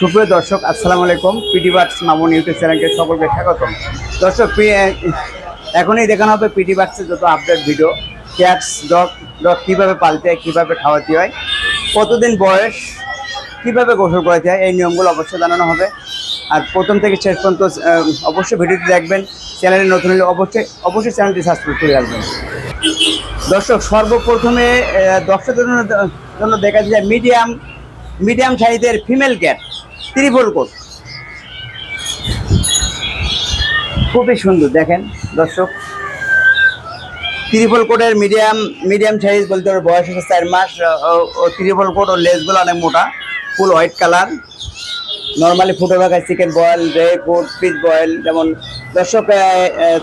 সুপ্রিয় দর্শক, আসসালামু আলাইকুম। পিটি বার্ডস মামুন ইউটিউব চ্যানেলকে সকলকে স্বাগতম দর্শক এখনই দেখানো হবে পিটি বার্ডসের যত update video cats dog dog কীভাবে পালতে হয়, কীভাবে খাওয়াতে হয়, কতদিন বয়স, কীভাবে গোসল করাতে হয়, এই নিয়মগুলো অবশ্যই জানানো হবে। আর প্রথম থেকে শেষ পর্যন্ত অবশ্যই ভিডিওটি দেখবেন, চ্যানেলে নতুন হলে অবশ্যই অবশ্যই চ্যানেলটি সাবস্ক্রাইব করে রাখবেন। দর্শক, সর্বপ্রথমে দর্শকদের জন্য দেখা যায় মিডিয়াম মিডিয়াম সাইজের ফিমেল ক্যাট ত্রিপল কোট। খুবই সুন্দর, দেখেন দর্শক। ত্রিপল কোটের মিডিয়াম মিডিয়াম সাইজ বলতে ওর বয়স হচ্ছে চার মাস ত্রিপল কোট ওর লেসগুলো অনেক মোটা ফুল হোয়াইট কালার নর্মালি ফুটো ভাগায় চিকেন বয়েল রে কোট ফিশ বয়েল যেমন দর্শক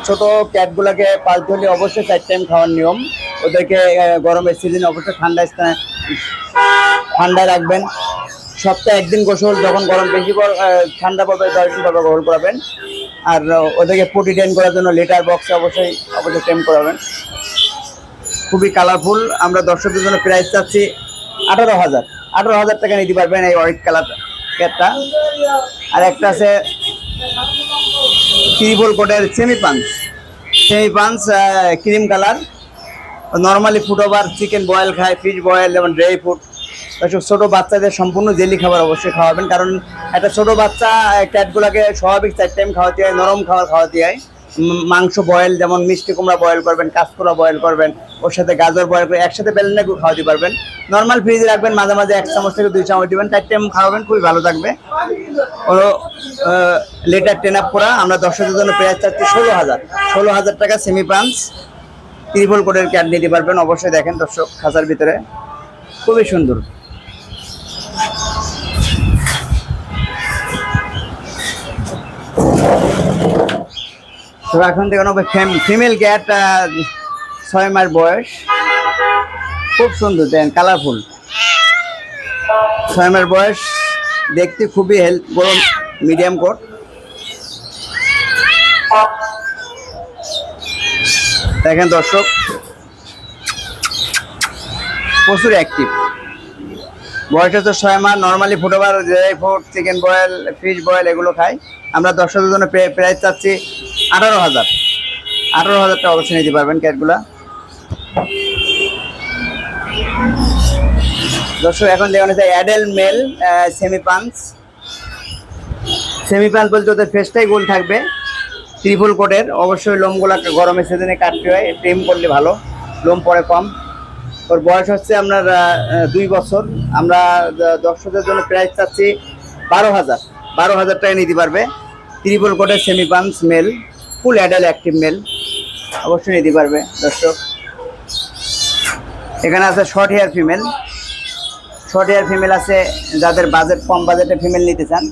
ছোট ক্যাটগুলোকে পালতে হলে অবশ্যই চার টাইম খাওয়ার নিয়ম। ওদেরকে গরমের সিজনে অবশ্যই ঠান্ডা ঠান্ডায় রাখবেন। সপ্তাহে একদিন গোসল যখন গরম বেশি ঠান্ডা পড়বে, দশ গোসল করাবেন। আর ওদেরকে পটি টেন করার জন্য লেটার বক্সে অবশ্যই অবশ্যই টেম করাবেন। খুবই কালারফুল আমরা দর্শকদের জন্য প্রাইস চাচ্ছি আঠারো হাজার। আঠারো হাজার টাকা নিতে পারবেন এই হোয়াইট কালার ক্যাটটা আর একটা আছে ত্রিপল কোটের semi punch semi punch cream colour normally food over chicken boil খায় ফিশ বয়েল যেমন ড্রাই ফুড ছোটো বাচ্চাদের সম্পূর্ণ জেলি খাবার অবশ্যই খাওয়াবেন। কারণ একটা ছোট বাচ্চা ক্যাটগুলোকে স্বাভাবিক চার টাইম খাওয়াতে হয়, নরম খাবার খাওয়াতে হয়। মাংস বয়েল যেমন মিষ্টি কুমড়া বয়েল করবেন কাঁচকোড়া বয়েল করবেন, ওর সাথে গাজর বয়েল করে একসাথে বেলেনে খাওয়াতে পারবেন। নর্মাল ফ্রিজে রাখবেন, মাঝে মাঝে এক চামচ থেকে দুই চামচ দিবেন, চার টাইম খাওয়াবেন, খুবই ভালো থাকবে। ও লেটার টেন আপ করা, আমরা দর্শকদের জন্য প্রাইস চাচ্ছি ষোলো হাজার। ষোলো হাজার টাকা সেমি পাঞ্চ ত্রিপল কোটের ক্যাট নিতে পারবেন, অবশ্যই দেখেন দর্শক খাঁচার ভিতরে। খুবই সুন্দর। তো এখন থেকে দেখুন ফিমেল ক্যাট ছয় মাস বয়স। খুব সুন্দর, দেন কালারফুল ছয় মাস বয়স, দেখতে খুবই হেলথ গরম মিডিয়াম কোট দেখেন দর্শক, প্রচুর অ্যাক্টিভ বয়স তো ছয় মাস normally food over dry food chicken boil fish boil এগুলো খাই। আমরা দর্শকদের জন্য প্রাইস চাচ্ছি আঠারো হাজার। আঠারো হাজার টাকা অবশ্যই নিতে পারবেন ক্যাটগুলা। দর্শক, এখন দেখুন হচ্ছে adult male semi punch semi বলতে ওদের ফেসটাই গোল থাকবে। ত্রিপুল কোটের অবশ্যই লোমগুলা গরমের সিজনে কাটতে হয়। ট্রিম করলে ভালো। লোম পরে কম। ওর বয়স হচ্ছে আপনার দুই বছর। আমরা দর্শকদের জন্য প্রাইস চাচ্ছি বারো হাজার। বারো হাজার টাকা নিতে পারবে। ত্রিপুল কোটের semi male full adult active male অবশ্যই নিতে পারবে, দর্শক। এখানে আছে short hair female short hair female আছে যাদের বাজেট কম বাজেটে ফিমেল নিতে চান।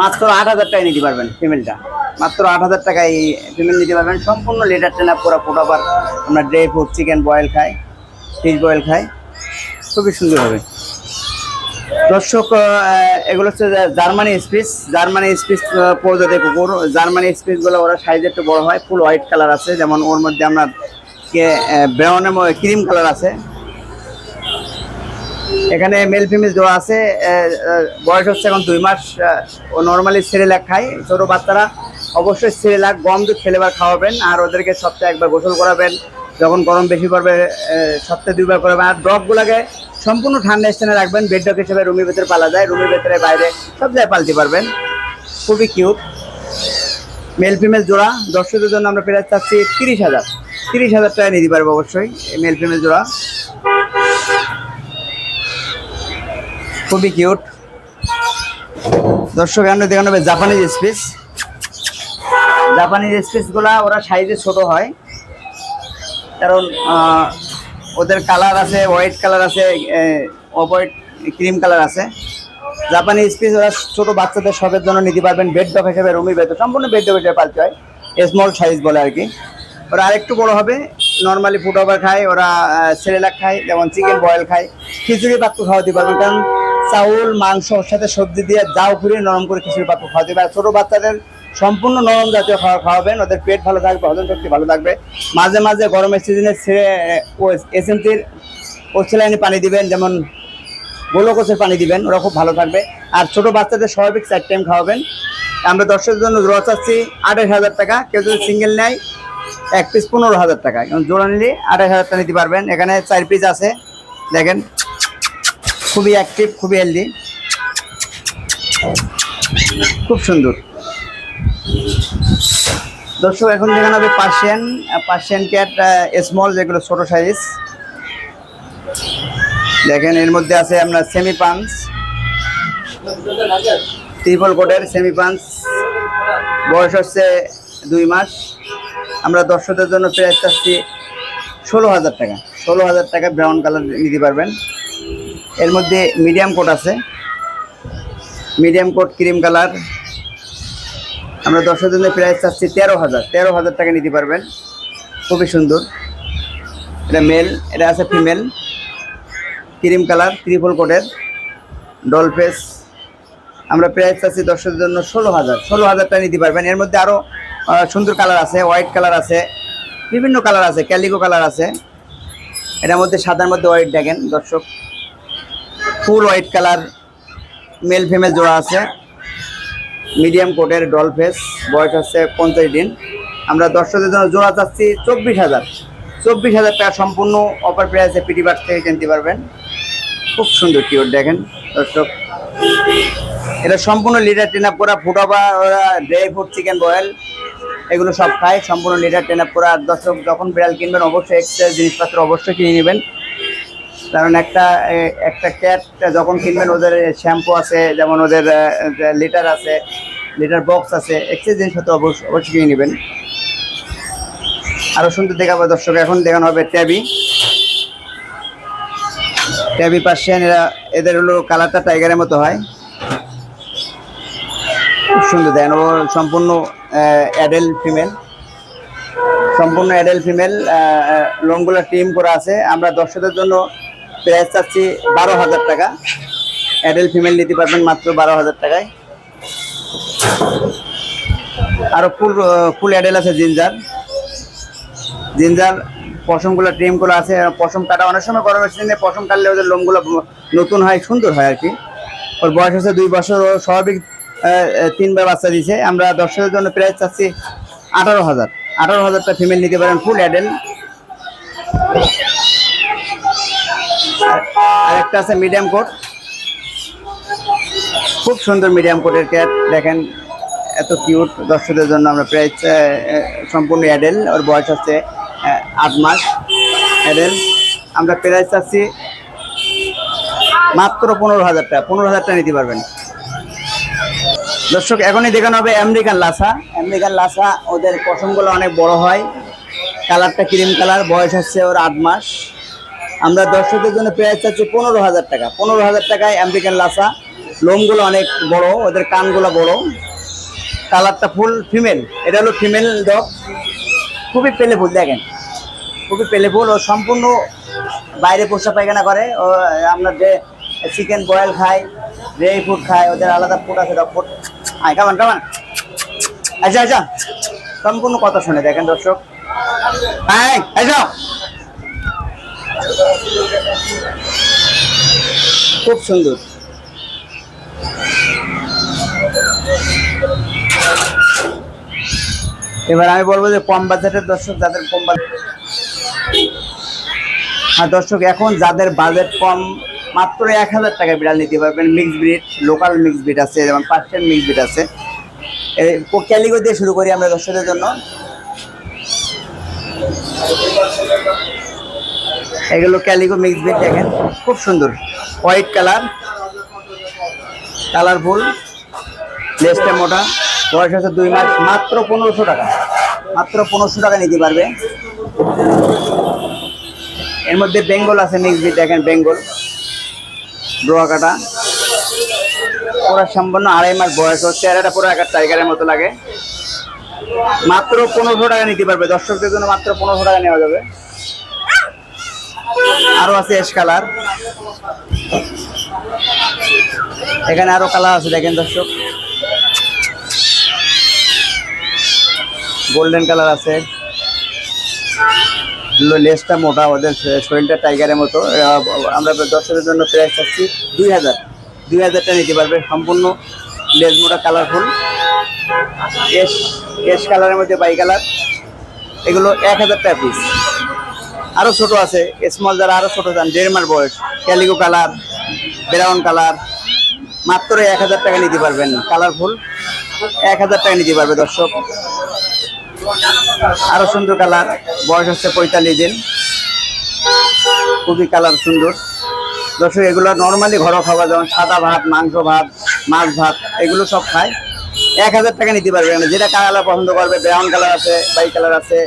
মাত্র আট হাজার টাকায় নিতে পারবেন ফিমেলটা মাত্র আট হাজার টাকায় ফিমেল নিতে পারবেন। সম্পূর্ণ লেটার টেন করা ফুট আবার আমরা ড্রাই ফ্রুট চিকেন বয়েল খাই ফিশ বয়েল খাই। খুবই সুন্দর হবে। দর্শক এগুলো হচ্ছে জার্মানি স্পিস জার্মানি স্পিস প্রজাতির কুকুর। জার্মানি স্পিসগুলো ওরা সাইজ একটু বড় হয় ফুল হোয়াইট কালার আছে। যেমন ওর মধ্যে আপনার ব্রাউনের ক্রিম কালার আছে। এখানে মেল ফিমেল জোড়া আছে। বয়স হচ্ছে এখন দুই মাস। ও নর্মালি সেরেলাক খায়। ছোটো বাচ্চারা অবশ্যই সেরেলাক, গম দুধ ফেলেবার খাওয়াবেন। আর ওদেরকে সপ্তাহে একবার গোসল করাবেন। যখন গরম বেশি পড়বে সপ্তাহে দুইবার করাবেন আর ডগগুলোকে সম্পূর্ণ ঠান্ডা স্থানে রাখবেন বেড হিসেবে রুমের ভেতরে পালা যায়, রুমের ভেতরে বাইরে সব জায়গায় পালতে পারবেন। খুবই কিউট মেল ফিমেল জোড়া, দর্শকদের জন্য আমরা প্রায় চাচ্ছি তিরিশ হাজার। তিরিশ হাজার টাকা নিতে পারব অবশ্যই মেল ফিমেল জোড়া। খুবই কিউট দর্শক আমরা দেখানো হবে জাপানিজ স্পিস জাপানিজ স্পিসগুলা ওরা সাইজে ছোট হয়। কারণ ওদের কালার আছে, হোয়াইট কালার আছে অফ হোয়াইট ক্রিম কালার আছে। জাপানি স্পিস ওরা ছোট বাচ্চাদের সবের জন্য নিতে পারবেন বেড ডপ হিসেবে রুমি বেড সম্পূর্ণ বেড ডগ হিসেবে পালতে হয় স্মল সাইজ বলে আর কি। ওরা আরেকটু বড় হবে নর্মালি ফুড ওভার খায়, ওরা সেরেলাক খায়, যেমন চিকেন বয়েল খায়। খিচুড়ি পাত্র খাওয়াতে পারবেন, কারণ চাউল, মাংস সাথে সবজি দিয়ে জাউ ফুরিয়ে নরম করে খিচুড়ি পাত্র খাওয়াতে পারে ছোটো বাচ্চাদের সম্পূর্ণ নরম জাতীয় খাবার খাওয়াবেন, ওদের পেট ভালো থাকবে, হজম শক্তি ভালো থাকবে। মাঝে মাঝে গরমের সিজনে ছেড়ে এসএমসির ওসেলাইনে পানি দিবেন, যেমন গোলকোচের পানি দিবেন, ওরা খুব ভালো থাকবে। আর ছোট বাচ্চাদের স্বাভাবিক চার টাইম খাওয়াবেন। আমরা দর্শকের জন্য জোড়া চাচ্ছি আঠাশ হাজার টাকা, কেউ যদি সিঙ্গেল নেয়, এক পিস পনেরো হাজার টাকা। এবং জোড়া নিলে আঠাশ হাজার টাকা নিতে পারবেন। এখানে চার পিস আছে। দেখেন, খুবই অ্যাক্টিভ খুবই হেলদি খুব সুন্দর। দর্শক, এখন দেখানো হবে পার্সিয়ান পার্সিয়ান ক্যাট স্মল যেগুলো ছোট সাইজ দেখেন, এর মধ্যে আছে আপনার সেমি পাঞ্চ ত্রিপল কোটের সেমি পাঞ্চ বয়স হচ্ছে দুই মাস। আমরা দর্শকদের জন্য প্রাইস চাচ্ছি ষোলো হাজার টাকা। ষোলো হাজার টাকা ব্রাউন কালার নিতে পারবেন। এর মধ্যে মিডিয়াম কোট আছে। মিডিয়াম কোট ক্রিম কালার আমরা দর্শকদের জন্য প্রাইস চাচ্ছি তেরো হাজার। তেরো হাজার টাকা নিতে পারবেন। খুবই সুন্দর। এটা মেল এটা আছে ফিমেল ক্রিম কালার ত্রিপল কোটের ডল ফেস আমরা প্রাইস চাচ্ছি দর্শকদের জন্য ষোলো হাজার। ষোলো হাজার টাকা নিতে পারবেন। এর মধ্যে আরও সুন্দর কালার আছে। হোয়াইট কালার আছে। বিভিন্ন কালার আছে। ক্যালিকো কালার আছে। এটার মধ্যে সাদার মধ্যে হোয়াইট দেখেন দর্শক। Full white colour male female জোড়া আছে। মিডিয়াম কোটের ডল ফেস, বয়স হচ্ছে পঞ্চাশ দিন। আমরা দর্শকদের জন্য জোড়া চাচ্ছি চব্বিশ হাজার। চব্বিশ হাজার টাকা সম্পূর্ণ অফার প্রাইসে পিটি বার থেকে কিনতে পারবেন। খুব সুন্দর কিওর দেখেন দর্শক। এটা সম্পূর্ণ লিটার ট্রেন আপ করা ফুটা বা ওরা ড্রাই ফ্রুট চিকেন বয়েল এগুলো সব খায়। সম্পূর্ণ লিটার ট্রেন আপ করা। দর্শক যখন বিড়াল কিনবেন, অবশ্যই এক্সট্রা জিনিসপত্র অবশ্যই কিনে নেবেন। কারণ একটা একটা ক্যাট যখন কিনবেন, ওদের শ্যাম্পু আছে, যেমন ওদের লিটার আছে লিটার বক্স আছে এক্সট্রা জিনিসপত্র অবশ্যই অবশ্যই কিনে নেবেন। আরও সুন্দর দেখাবো দর্শক, এখন দেখানো হবে ট্যাবি ট্যাবি পার্সিয়ান, এরা, এদের হলো কালারটা টাইগারের মতো হয়। খুব সুন্দর দেন ও সম্পূর্ণ অ্যাডেল ফিমেল সম্পূর্ণ অ্যাডেল ফিমেল লোনগুলো টিম করা আছে। আমরা দর্শকদের জন্য প্রাইস চাচ্ছি বারো হাজার টাকা। অ্যাডেল ফিমেল নিতে পারবেন মাত্র বারো হাজার টাকায়। আরও ফুল ফুল অ্যাডেল আছে জিঞ্জার। জিঞ্জার পশমগুলো ট্রিমগুলো আছে। পশম কাটা অনেক সময় গরমের সিজনে পশম কাটলে ওদের লোমগুলো নতুন হয়, সুন্দর হয় আর কি। ওর বয়স হচ্ছে দুই বছর, ও স্বাভাবিক তিনবার বাচ্চা দিয়েছে আমরা দর্শকের জন্য প্রাইস চাচ্ছি আঠারো হাজার। আঠারো হাজারটা ফিমেল নিতে পারেন ফুল অ্যাডেল আর একটা আছে মিডিয়াম কোট খুব সুন্দর মিডিয়াম কোটের ক্যাট দেখেন এত কিউট দর্শকদের জন্য আমরা প্রাইস সম্পূর্ণ অ্যাডেল ওর বয়স আহ, আট মাস। অ্যাডেল আমরা প্রাইস চাচ্ছি মাত্র পনেরো হাজার টাকা। পনেরো হাজার টাকা নিতে পারবেন। দর্শক এখনই দেখানো হবে আমেরিকান লাসা আমেরিকান লাসা ওদের পশমগুলো অনেক বড় হয়। কালারটা ক্রিম কালার বয়স হচ্ছে ওর আট মাস। আমরা দর্শকদের জন্য প্রাইস চাচ্ছি পনেরো হাজার টাকা। পনেরো হাজার টাকায় আমেরিকান লাসা লোমগুলো অনেক বড়, ওদের কানগুলো বড়। কালারটা ফুল ফিমেল এটা হলো ফিমেল ডগ খুবই পেলে ফুল দেখেন। খুবই পেলে ফুল ও সম্পূর্ণ বাইরে পোষা পায়খানা করে। ও, আমরা যে চিকেন বয়েল খাই ড্রাই ফুড খাই, ওদের আলাদা ফুড আছে ডগ ফুড আয় কামান কামান আচ্ছা আচ্ছা সম্পূর্ণ কথা শুনে দেখেন দর্শক। হ্যাঁ আচ্ছা খুব সুন্দর। এবার আমি বলব যে কম বাজেটের দর্শক, যাদের কম হ্যাঁ দর্শক, এখন যাদের বাজেট কম, মাত্র এক হাজার টাকা বিড়াল নিতে পারবেন। Mix breed local mix breed আছে, যেমন পার্সিয়ান মিক্স ব্রিড আছে। ক্যালিগো দিয়ে শুরু করি আমরা দর্শকদের জন্য। এগুলো ক্যালিগো মিক্স ব্রিড দেখেন। খুব সুন্দর। হোয়াইট কালার কালারফুল লেসটা মোটা। বয়স হচ্ছে দুই মাস, মাত্র পনেরোশো টাকা। মাত্র পনেরোশো টাকা নিতে পারবে। এর মধ্যে বেঙ্গল আছে মিক্স ব্রিড দেখেন বেঙ্গল। ডোয়া কাটা। পুরো সম্পূর্ণ আড়াই মাস বয়স হচ্ছে, আর এটা পুরো একটা টাইগারের মতো লাগে। মাত্র পনেরোশো টাকা নিতে পারবে। দর্শকদের জন্য মাত্র পনেরোশো টাকা নেওয়া যাবে। আরও আছে এস কালার এখানে আরও কালার আছে, দেখেন দর্শক। গোল্ডেন কালার আছে। লো- লেজটা মোটা, ওদের শরীরটা টাইগারের মতো। আমরা দর্শকের জন্য প্রাইস চাচ্ছি দুই হাজার। দুই হাজারটা নিতে পারবে, সম্পূর্ণ লেস মোটা কালারফুল এস এস কালারের মধ্যে বাই কালার এগুলো এক হাজার টাকা পিস আরও ছোট আছে স্মল যারা আরও ছোট চান দেড় মাস বয়স ক্যালিগো কালার ব্রাউন কালার মাত্র এক হাজার টাকা নিতে পারবেন কালারফুল এক হাজার টাকা নিতে পারবে দর্শক। আরও সুন্দর কালার বয়স হচ্ছে পঁয়তাল্লিশ দিন। খুবই কালার সুন্দর। দর্শক, এগুলো নর্মালি ঘরোয়া খাবার যেমন সাদা ভাত, মাংস ভাত, মাছ ভাত, এগুলো সব খায়। এক হাজার টাকা নিতে পারবে। না যেটা কালার পছন্দ করবে ব্রাউন কালার আছে বাই কালার আছে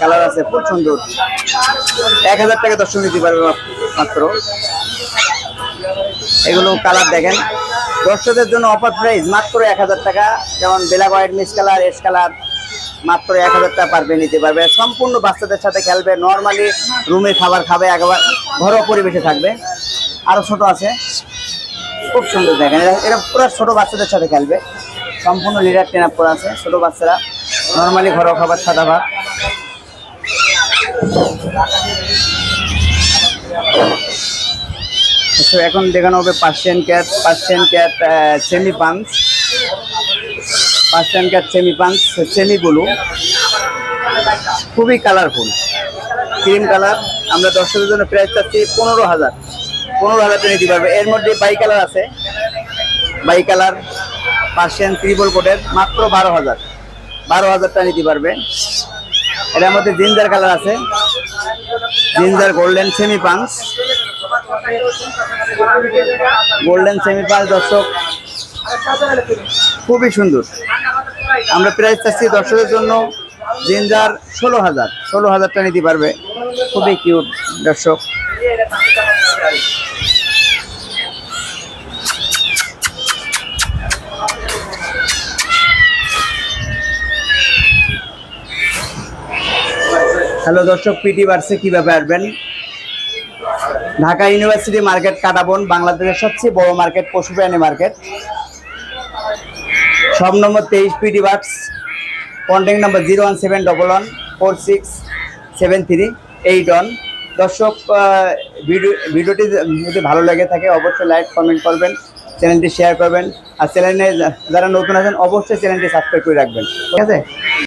কালার আছে খুব সুন্দর। এক হাজার টাকা দর্শক নিতে পারবে মাত্র। এগুলো কালার দেখেন। দর্শকদের জন্য অফার প্রাইস মাত্র এক হাজার টাকা। যেমন ব্ল্যাক হোয়াইট মিস কালার এস কালার মাত্র এক হাজার টাকা পারবে নিতে পারবে। সম্পূর্ণ বাচ্চাদের সাথে খেলবে। নর্মালি রুমে খাবার খাবে একবার ঘরোয়া পরিবেশে থাকবে। আরও ছোট আছে। খুব সুন্দর দেখেন। এরা পুরো ছোট বাচ্চাদের সাথে খেলবে। সম্পূর্ণ লিডার ট্রেন আপ করা আছে, ছোটো বাচ্চারা। নর্মালি ঘরোয়া খাবার, সাদা ভাত। তো এখন দেখানো হবে Persian cat Persian cat semi punch Persian cat semi punch semi blue খুবই কালারফুল ক্রিম কালার আমরা দর্শকের জন্য প্রাইস চাচ্ছি পনেরো হাজার। পনেরো হাজার নিতে পারবে। এর মধ্যে বাই কালার আছে। বাই কালার পার্সিয়ান ত্রিপল কোটের মাত্র বারো হাজার। বারো হাজার টাকা নিতে পারবে। এটার মধ্যে জিঞ্জার কালার আছে। Ginger golden semi punch golden semi punch দর্শক, খুবই সুন্দর। আমরা প্রাইস চাচ্ছি দর্শকের জন্য জিঞ্জার ষোলো হাজার। ষোলো হাজার টাকা নিতে পারবে। খুবই কিউট দর্শক। হ্যালো দর্শক পিটি বার্সে কীভাবে আসবেন? ঢাকা ইউনিভার্সিটি মার্কেট কাটাবন, বাংলাদেশের সবচেয়ে বড় মার্কেট, পশু প্রাণী মার্কেট। সব নম্বর তেইশ পিডি burst contact number zero one seven double one four six seven three eight one. দর্শক ভিডিও, ভিডিওটি যদি ভালো লেগে থাকে, অবশ্যই লাইক, কমেন্ট করবেন, চ্যানেলটি শেয়ার করবেন। আর চ্যানেলে যারা নতুন আছেন, অবশ্যই চ্যানেলটি সাবস্ক্রাইব করে রাখবেন। ঠিক আছে?